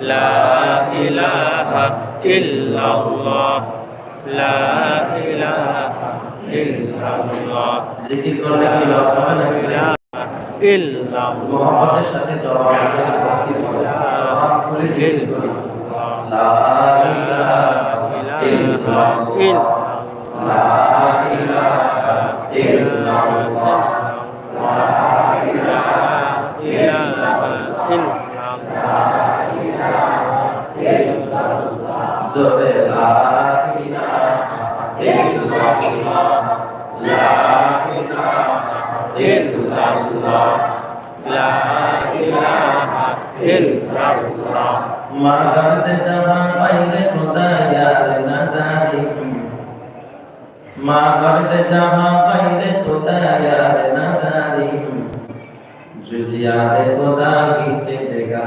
لا إله إلا الله لا إله إلا الله ذكر করলে কি إلا الله لا إله إلا الله لا إله إلا الله illallah la ilaha illallah মাগাতে যাওয়া পাইলে খোদায়ার নাজারি মাগাতে যাওয়া পাইলে খোদায়ার নাজারি জুজিয়ারে খোদা গিচে দেগা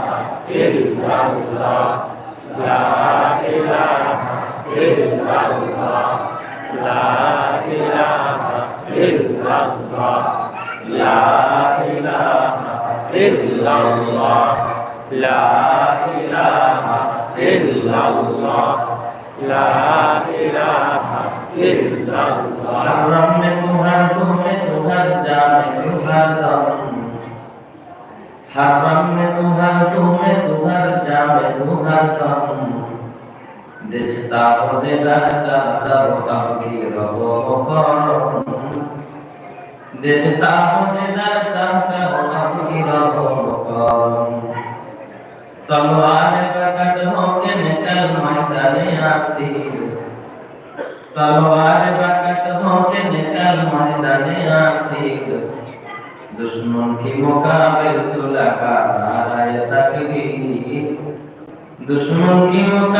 illallah la ilaha illallah la ilaha illallah la ilaha illallah la ilaha illallah la ilaha illallah ram mein tuhar tum mein tuhar jaan mein tuhar dam हरम में तुहर तू में तुहर जा में तुहर कम दिशता हो दे लहजा दब कभी रहो करम दिशता हो दे लहजा दब कभी रहो करम तलवार प्रकट हो के निकल मैदाने आसीर तलवार प्रकट हो के निकल मैदाने आसीर दुश्मन की मुकाबिल तो लगा नाराय तकबीर दुश्मन की मुकाबिल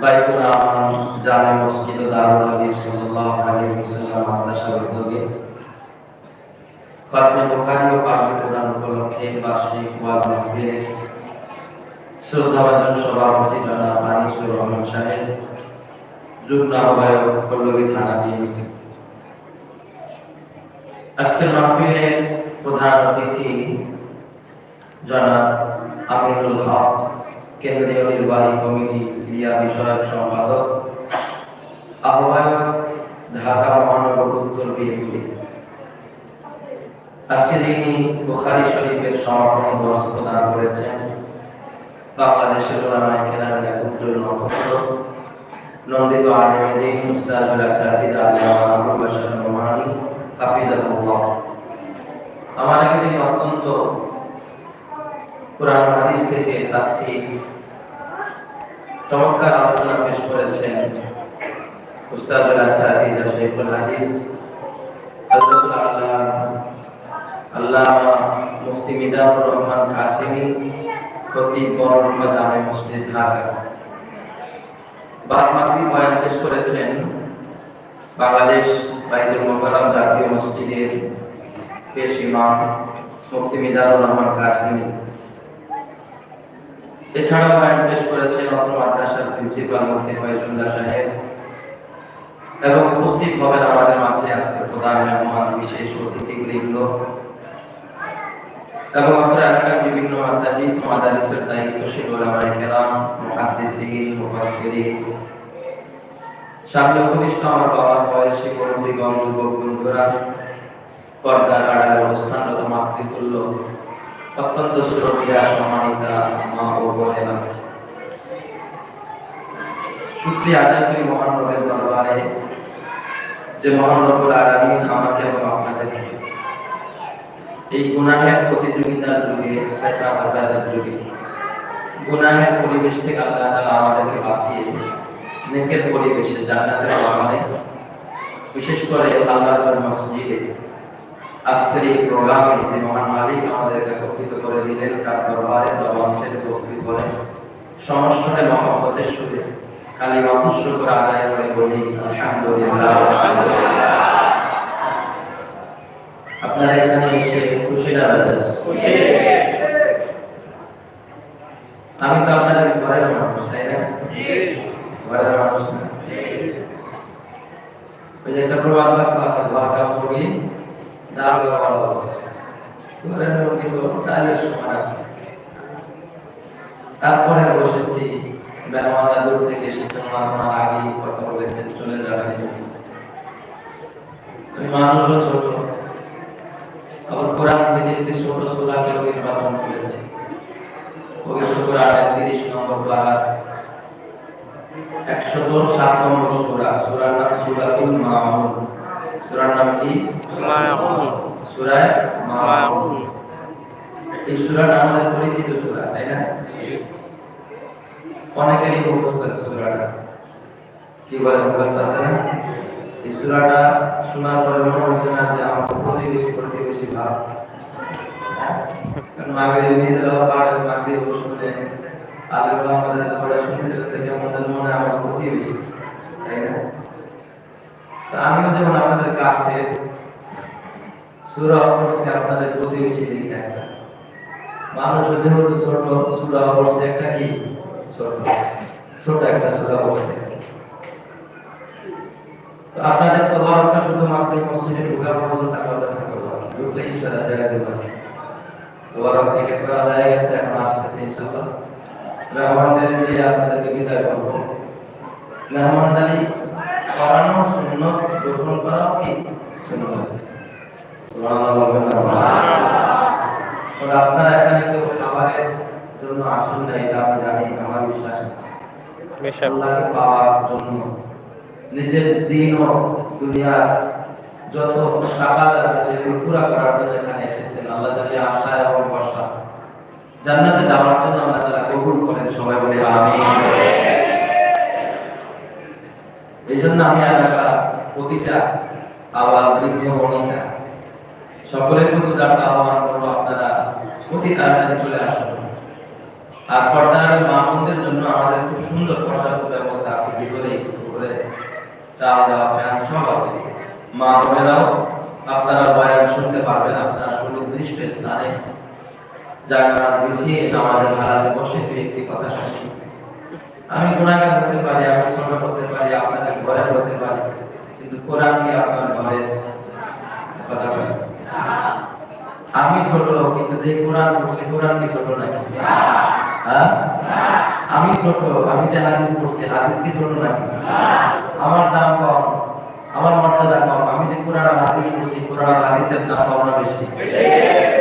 বাইতুল আমান জামে প্রধান অতিথি জনাব আমিনুল হক। কেন্দ্রীয় নির্বাহী কমিটি ক্রিয়া বিষয়ক সম্পাদক, আহ্বায়ক, ঢাকা মহানগর উত্তর বিএনপি। আজকে যিনি বুখারী শরীফের সমাপনী দিবস প্রদান করেছেন, বাংলাদেশের ওলামায়ে নক্ষত্র নন্দিত আলিমেদিন মুস্তাজুল আসাদিদ আমার আগে তিনি অত্যন্ত কোরআন হাদিস থেকে তাত্ত্বিক চমৎকার আলোচনা পেশ করেছেন উস্তাদুল আসাদিদ শেখুল হাদিস। আল্লাহ আল্লামা মুফতি মিজানুর রহমান কাসিমি খতিব বরমা জামে মসজিদ ঢাকা বারমাকি বয়ান পেশ করেছেন বাংলাদেশ বাইতুল মোকাররম জাতীয় মসজিদের পেশ ইমাম মুফতি মিজানুর রহমান কাসিমি। এছাড়াও বয়ান পেশ করেছেন অত্র মাদ্রাসার প্রিন্সিপাল মুফতি ফয়জুল্লাহ সাহেব এবং উপস্থিত হবেন আমাদের মাঝে আজকে প্রধান মেহমান বিশেষ অতিথিবৃন্দ। এবং আমরা এলাকার বিভিন্ন মাসাজিদ, মাদারিসের দায়িত্বশীল ওলামায়ে কেরাম মুহাদ্দিসিন মুফাসসিরিন সামনে উপবিষ্ট আমার বাবার বয়সী মুরব্বীগণ যুবক বন্ধুরা, পর্দার আড়ালে অবস্থানরত মাতৃতুল্য অত্যন্ত শ্রদ্ধা সম্মানিতা মা ও বোনেরা। শুক্রিয়া আদায় করি মহান রবের দরবারে যে মহান আলামিন আমাকে এবং আপনাদেরকে এই গুনাহের প্রতিযোগিতার যুগে একটা হাজারের যুগে, গুনাহের পরিবেশ থেকে আল্লাহ আমাদেরকে বাঁচিয়ে নেকের পরিবেশে জান্নাতের বাগানে, বিশেষ করে আল্লাহর মসজিদে আজকের এই প্রোগ্রামে যে মহান মালিক আমাদেরকে একত্রিত করে দিলেন তার দরবারে জবানসের ভক্তি করে সমস্যায় মহব্বতের সুরে খালি অপুষ্য করে আদায় করে বলি আলহামদুলিল্লাহ। আপনারা এখানে এসে খুশি না বেজার? আমি তো আপনাদের ঘরের মানুষ তাই না? ঘরের মানুষ না? ওই যে একটা প্রবাদ বাক্য আছে ঘর কাম করি তারপরে বসেছি দূর থেকে কথা বলেছেন চলে যাবেন মানুষও ছোট আবার কোরআন থেকে একটি ছোট সুরাকে নির্বাচন করেছে একশত সাত নম্বর সুরা সুরার নাম সুরাতুল মামুন সুরার নাম কি মাউন সুরায় মামুন মাউন এই সুরাটা আমাদের পরিচিত সুরা তাই না অনেকেরই মুখস্থ আছে সুরাটা কি বলে মুখস্থ আছে না এই সুরাটা শোনার পরে মনে হচ্ছে না যে আমার প্রতিবেশী প্রতিবেশী ভাব কারণ আগে নিজেরা পাড়ে মাকে শুনে আগে আমাদের পড়ে শুনতে শুনতে আমাদের মনে আমার প্রতিবেশী তাই না তা আমিও যেমন আপনাদের কাছে সুরা পড়ছি আপনাদের প্রতিবেশী দিকে একটা মানুষ যেহেতু ছোট, সুরা পড়ছে একটা কি? ছোট। একটা সুরা পড়ছে আপনাদের তো বড়টা শুধুমাত্র মসজিদে ঢোকা পর্যন্ত দেখা করব ঢুকলে ইনশাল্লাহ জায়গা দেবো। বড় থেকে করা হয়ে গেছে, এখন আসতেছে ইনশাল্লাহ মেহমানদের দিয়ে আপনাদেরকে বিদায় করব। মেহমানদারি করানো সুন্নত গ্রহণ করাও কি? সুন্নত। আপনারা এখানে কেউ খাবারের জন্য আসুন না এটা আমি জানি আমার বিশ্বাস আছে। আল্লাহকে পাওয়ার জন্য নিজের দিন ও দুনিয়ার যত সাকাত আছে সেগুলো পুরা করার জন্য এখানে এসেছেন। আল্লাহ জানি আশা এবং ভরসা। জান্নাতে যাওয়ার জন্য আল্লাহ তাআলা কবুল করেন সবাই বলে আমিন। এই জন্য আমি এলাকা প্রতিটা আবার বৃদ্ধ বনিতা সকলের প্রতি যার আহ্বান করব আপনারা অতি তাড়াতাড়ি চলে আসুন। আর পর্দার মাহমুদের জন্য আমাদের খুব সুন্দর পর্দার ব্যবস্থা আছে। ভিতরে উপরে চাল দেওয়া, ফ্যান সব আছে। মা বোনেরাও, আপনারা বয়ান শুনতে পারবেন, আপনারা সুনির্দিষ্ট স্থানে জায়গা গুছিয়ে নামাজের হারাতে বসে একটি কথা শুনি আমি গুণাগার হতে পারি আমি ছোট হতে পারি আপনাদের ঘরের হতে পারে কিন্তু কোরআন কি আপনার ঘরের কথা বলে আমি ছোট কিন্তু যে কোরআন পড়ছি কোরআন কি ছোট নাকি? হ্যাঁ? আমি ছোট আমি যে হাদিস পড়ছি হাদিস কি ছোট নাকি? আমার দাম কম আমার মর্যাদা কম আমি যে কোরআন হাদিস পড়ছি কোরআন হাদিসের দাম কম না বেশি?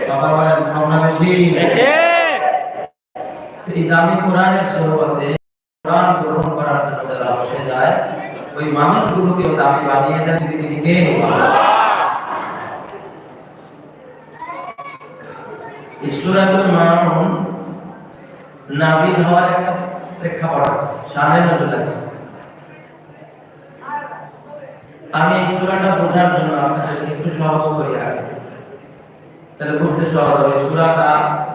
সবাই বলেন কম না বেশি? এই দামি কোরআনের সহবতে কোরআন গ্রহণ করার জন্য যারা বসে যায়, ওই মানুষগুলোকেও দামি বানিয়ে দেন তিনি কে ঈশ্বরাতুল মামুন নাবিল হওয়ার একটা প্রেক্ষাপট আছে সামনে নজর আছে। আমি এই সূরাটা বোঝার জন্য আপনাদের একটু সহজ করি আগে তাহলে বুঝতে সহজ হবে সূরাটা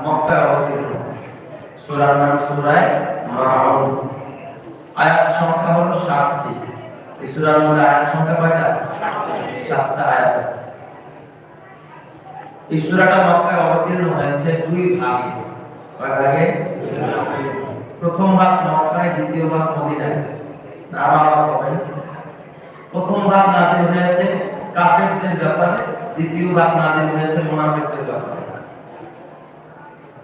মক্কায় অবতীর্ণ। সূরার নাম সূরায় মাউন। আয়াত সংখ্যা হলো সাতটি। এই সূরার মধ্যে আয়াত সংখ্যা কয়টা? সাতটা আয়াত আছে। এই সূরাটা মক্কায় অবতীর্ণ হয়েছে দুই ভাগে। কয় ভাগে? প্রথম ভাগ মক্কায়, দ্বিতীয় ভাগ মদিনায়। না, আবার বলেন প্রথম ভাগ নাজিল হয়েছে কাফেরদের ব্যাপারে, দ্বিতীয় ভাগ নাজিল হয়েছে মুনাফিকদের ব্যাপারে।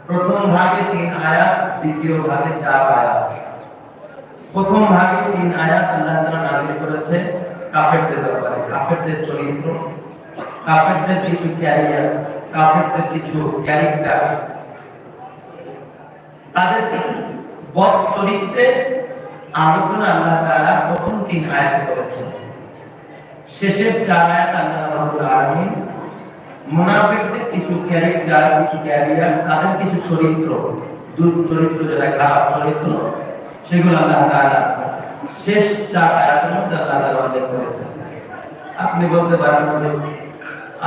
প্রথম ভাগে তিন আয়াত, দ্বিতীয় ভাগে চার আয়াত। প্রথম ভাগে তিন আয়াত আল্লাহ তাআলা নাজিল করেছে, কাফেরদের ব্যাপারে। কাফেরদের চরিত্র, কাফেরদের কিছু ক্যারিয়ার, কাফেরদের কিছু ক্যারেক্টার। তাদের কিছু বদ চরিত্রে আলোচনা আল্লাহ তাআলা প্রথম তিন আয়াত করেছেন। শেষের চার আয়াত আল্লাহ রাব্বুল আলামিন, মুনাফিকদের কিছু ক্যারেক্টার, কিছু ক্যারিয়ার, তাদের কিছু চরিত্র। দুর চরিত্র যেটা খারাপ চরিত্র সেগুলো আল্লাহ তাআলা শেষ চার আয়াতের মধ্যে আল্লাহ তাআলা উল্লেখ করেছেন। আপনি বলতে পারেন যে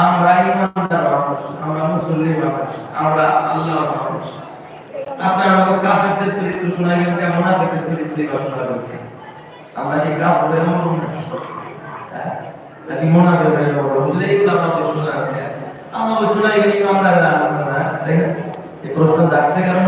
আমরা ইমানদার মানুষ, আমরা মুসলিম মানুষ, আমরা আল্লাহ মানুষ। আপনার আমাকে কাফেরদের চরিত্র শোনা গেছে মুনাফিকদের চরিত্র শোনা গেছে আমরা কি কাফের মন নাকি মুনাফিকের মন বুঝলে এগুলো আমাদের শোনা আছে আমাদের শোনা এগুলি আমরা আলোচনা দেখেন। এই প্রশ্ন যাচ্ছে কারণ